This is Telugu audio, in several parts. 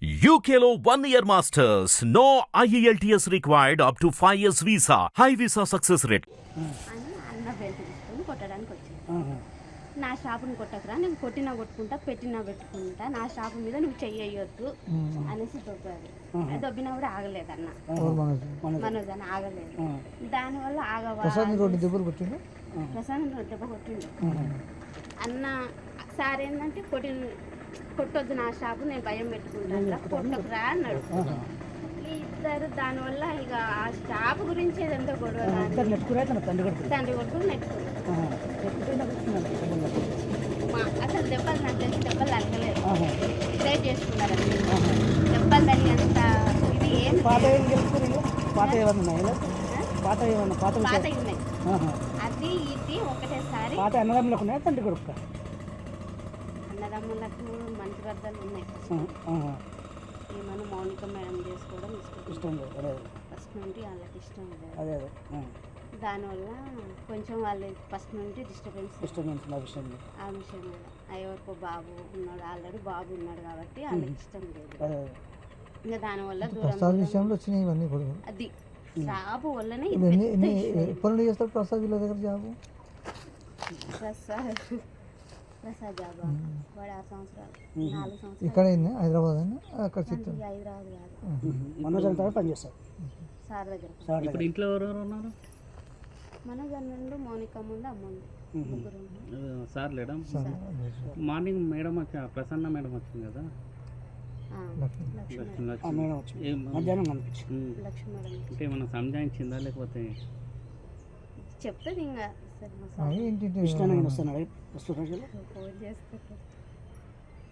Year masters. No E IELTS required up to 5 years visa. High visa success rate. అని అన్న బెల్ట్ తీసుకొని కొట్టడానికి వచ్చింది నా షాపుని కొట్టకురా నేను కొట్టినా కొట్టుకుంటా పెట్టినా పెట్టుకుంటా నా షాపు మీద నువ్వు చెయ్యొద్దు అనేసి దొబ్బాడు అది దొబ్బినా కూడా ఆగలేదు అన్న. మనోజ్ అని ఆగలేదు. దానివల్ల ఆగవా ప్రసాద్ రోడ్డు దెబ్బలు కొట్టిండు? ప్రసాదం దెబ్బ కొట్టిండు. అన్న సార్ ఏంటంటే కొట్టి కొట్టొద్దు నా షాపు నేను భయం పెట్టుకుంటాను కొట్టకురా అన్నాడు. ఈ ఇద్దరు దానివల్ల ఇక ఆ షాపు గురించి ఏదంతా గొడవ తండ్రి కొడుకు తండ్రి కొడుకులు నెట్టుకున్నారు అసలు దెబ్బలు నాకు తెలిసి దెబ్బలు తగ్గలేదు. సేవ్ చేసుకున్నారు. దెబ్బలు తగినంత ఇది ఏం పాత ఏం ఏమన్నా ఉన్నాయా పాత ఏమన్నా పాత పాత? ఉన్నాయి. అది ఇది ఒకటేసారి. పాత అన్నదమ్ములకు ఉన్నాయా తండ్రి కొడుకు అన్నదమ్ములకు మంచి బద్దలు ఉన్నాయి. ఏమన్నా మౌనిక మేడం చేసుకోవడం ఇష్టం. లేదు ఫస్ట్ నుండి వాళ్ళకి ఇష్టం లేదు. అదే అదే. ఆ. దానివల్ల కొంచెం వాళ్ళు ఫస్ట్ నుండి డిస్టర్బెన్స్ డిస్టర్బెన్స్ విషయం. ఆ విషయం ఎవరికో బాబు ఉన్నాడు ఆల్రెడీ బాబు ఉన్నాడు కాబట్టి వాళ్ళకి ఇష్టం లేదు. ఇంకా దానివల్ల ప్రసాద్ దూరం విషయంలో వచ్చినాయి ఇవన్నీ కూడా. అది. జాబు వల్లనే. ఎప్పటి నుండి చేస్తారు ప్రసాద్ వీళ్ళ దగ్గర జాబు? ప్రసాద్. ప్రసాద్ జాబా వాడు ఆరు సంవత్సరాలు నాలుగు సంవత్సరాలు. ఇక్కడ అయింది హైదరాబాద్ అని అక్కడ చిత్తూరు. హైదరాబాద్ కాదు. మనోజ్ అంతా పని చేస్తారు సార్ దగ్గర. సార్ ఇప్పుడు ఇంట్లో ఎవరెవరు ఉన్నారు? మన జన్మంలో మౌనిక ముందు అమ్మ ఉంది సార్ లేడా? మార్నింగ్ మేడం వచ్చా ప్రసన్న మేడం వచ్చింది కదా? అంటే ఏమన్నా సంజాయించిందా లేకపోతే? చెప్తుంది ఇంకా నేను వస్తున్నాడు వస్తున్నాడు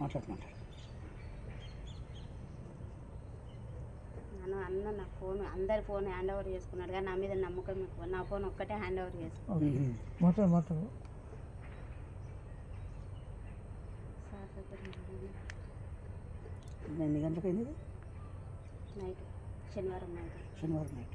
మాట్లాడు అన్న నా ఫోన్ అందరి ఫోన్ హ్యాండ్ ఓవర్ చేసుకున్నాడు కానీ నా మీద నమ్మకం ఎక్కువ. నా ఫోన్ ఒక్కటే హ్యాండ్ ఓవర్ చేసుకున్నాడు. మాట్లాడు ఎన్ని గంటలకు అయింది ఇది? నైట్ శనివారం నైట్. శనివారం నైట్.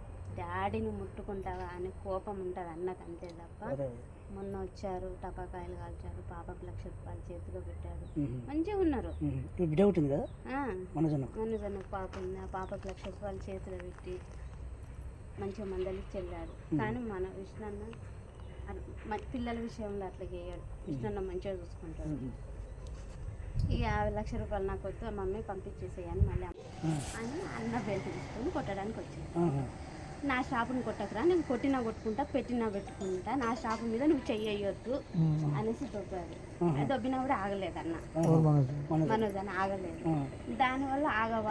డాడీని ముట్టుకుంటావా అనే కోపం ఉంటుంది అన్నకు అంతే తప్ప. మొన్న వచ్చారు టపాకాయలు కాల్చారు పాపకు లక్ష రూపాయలు చేతిలో పెట్టారు. మంచిగా ఉన్నారు. బిడ్డ ఉంటుంది కదా? ఆ, మనోజ్ అన్న నన్ను జన పాప ఉంది. ఆ పాపకు లక్ష రూపాయలు చేతిలో పెట్టి మంచిగా మందలిచ్చి వెళ్ళాడు. కానీ మన విష్ణన్న పిల్లల విషయంలో అట్లా చేయడు. విష్ణన్న మంచిగా చూసుకుంటాడు. ఈ యాభై లక్ష రూపాయలు నాకు వద్దు మమ్మీ పంపించేసేయని మళ్ళీ అమ్మ- అని అన్న బెల్ట్ తీసుకొని కొట్టడానికి వచ్చింది. నా షాపుని కొట్టకురా నేను కొట్టినా కొట్టుకుంటా పెట్టినా పెట్టుకుంటా నా షాపు మీద నువ్వు చెయ్యొద్దు అనేసి దొబ్బాడు అది దొబ్బినా కూడా ఆగలేదు అన్న. మనోజ్? అని ఆగలేదు. దానివల్ల ఆగవా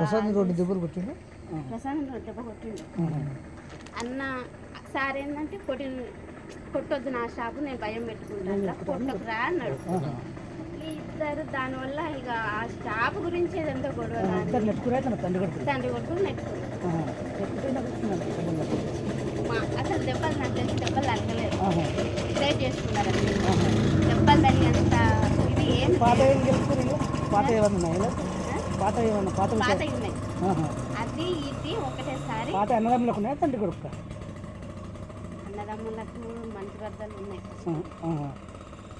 ప్రసాద్ దెబ్బ కొట్టిండు. అన్న సార్ ఏంటంటే కొట్టి కొట్టొద్దు నా షాపు నేను భయం పెట్టుకుంటాను కొట్టకురా అన్నాడు. ఇద్దరు దానివల్ల ఇక ఆ షాపు గురించి ఏదంతా గొడవ కానీ తండ్రి కొడుకు తండ్రి కొడుకులు నెట్టుకున్నారు. మా అసలు దెబ్బలు నాకు తెలిసి దెబ్బలు తగ్గలేదు. చేసుకున్నారు. దెబ్బలు తగినంత ఇది ఏం పాత ఏమన్నా ఉన్నాయా? పాత ఏమన్నా పాత పాత? ఉన్నాయి. అది ఇది ఒకటేసారి. పాత అన్నదమ్ములకు ఉన్నాయా? తండ్రి కొడుకు అన్నదమ్ములకు మంచి బద్దలు ఉన్నాయి.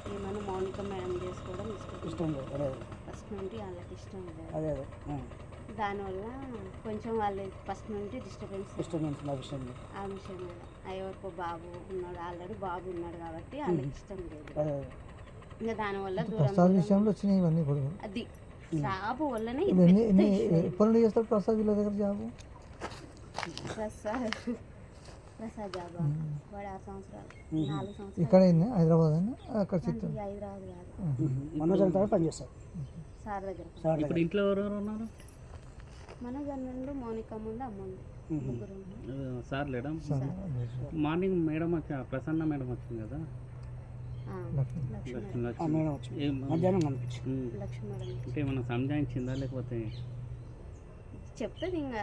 ఆహా. ఏమన్నా మౌనిక మేడం చేసుకోవడం ఇష్టం ఇష్టం లేదు. ఫస్ట్ నుండి వాళ్ళకి ఇష్టం లేదు అదే అదే ఆ. దానివల్ల కొంచెం వాళ్ళు ఫస్ట్ నుండి డిస్టర్బెన్స్ డిస్టర్బెన్స్ నా విషయం లేదు. ఆ విషయం ఎవరికో బాబు ఉన్నాడు ఆల్రెడీ బాబు ఉన్నాడు కాబట్టి వాళ్ళకి ఇష్టం లేదు. ఇంకా దానివల్ల ప్రసాద్ దూరం విషయంలో వచ్చినాయి ఇవన్నీ కూడా అది జాబు వల్లనే. ఎప్పటి నుండి చేస్తారు ప్రసాద్ వీళ్ళ దగ్గర జాబు ప్రసాద్ ప్రసాద్ జాబా వాడు ఆరు సంవత్సరాలు నాలుగు సంవత్సరాలు. ఇక్కడ అయింది హైదరాబాద్ అని అక్కడ చిత్తూరు హైదరాబాద్ కాదు. మనోజ్ అంతా పని చేస్తారు సార్ దగ్గర. సార్ ఇప్పుడు. ఇంట్లో ఎవరెవరు ఉన్నారు? మన జన్మంలో మౌనిక ముందు అమ్మ ఉంది ముగ్గురు ఉన్నారు. ఆ, సార్ లేడా? మార్నింగ్ మేడం వచ్చా ప్రసన్న మేడం వచ్చింది కదా? ఆ, లక్ష్మి. లక్ష్మి లక్ష్మి ఆ లక్ష్మి మేడం వచ్చి ఏం మధ్యాహ్నం కనిపించి ఉమ్, లక్ష్మి మేడం. అంటే ఏమన్నా సంజాయించిందా లేకపోతే? చెప్తుంది ఇంకా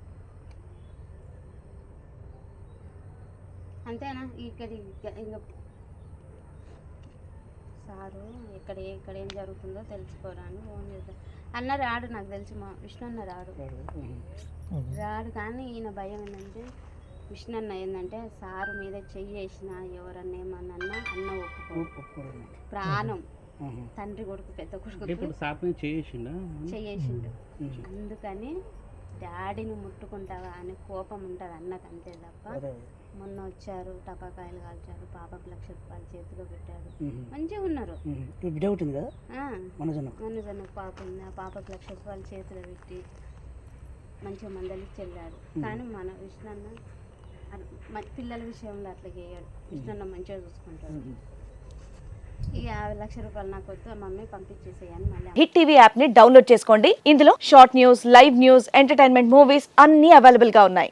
అంతేనా? ఇక్కడ ఇక- ఇంకా సారు ఇక్కడ ఇక్కడ ఏం జరుగుతుందో తెలుసుకోరా అని ఫోన్ చేద్దాం అన్న రాడు నాకు తెలిసి మా విష్ణు అన్న రాడు. రాడు. కానీ ఈయన భయం ఏంటంటే విష్ణు అన్న ఏంటంటే సారు మీద చెయ్యి వేసిన ఎవరన్నా ఏమన్నా అన్న ఒప్పుకో. ప్రాణం. తండ్రి కొడుకు పెద్ద కొడుకు. చేసిండా చెయ్యేసిండు. అందుకని డాడీని ముట్టుకుంటావా అని కోపం ఉంటుంది అన్నకు అంతే తప్ప మొన్న వచ్చారు టపాకాయలు కాల్చారు పాపకు లక్ష రూపాయలు చేతిలో పెట్టాడు ఉమ్. మంచిగా ఉన్నారు. బిడ్డ ఉంటుంది కదా? ఆ, మనజన మనోజన్న పాప ఉంది ఆ పాపకు లక్ష రూపాయలు చేతిలో పెట్టి మంచిగా మందలికి చెల్లాడు. కానీ మన విష్ణన్న పిల్లల విషయంలో అట్లా చేయడు. విష్ణన్న మంచిగా చూసుకుంటాడు. ఈ యాభై లక్ష రూపాయలు నాకు వద్దు మమ్మీ పంపించేసేయని మళ్ళీ హిట్ టీవీ యాప్ని డౌన్లోడ్ చేసుకోండి. ఇందులో short news live news entertainment movies అన్ని అవైలబుల్గా ఉన్నాయి.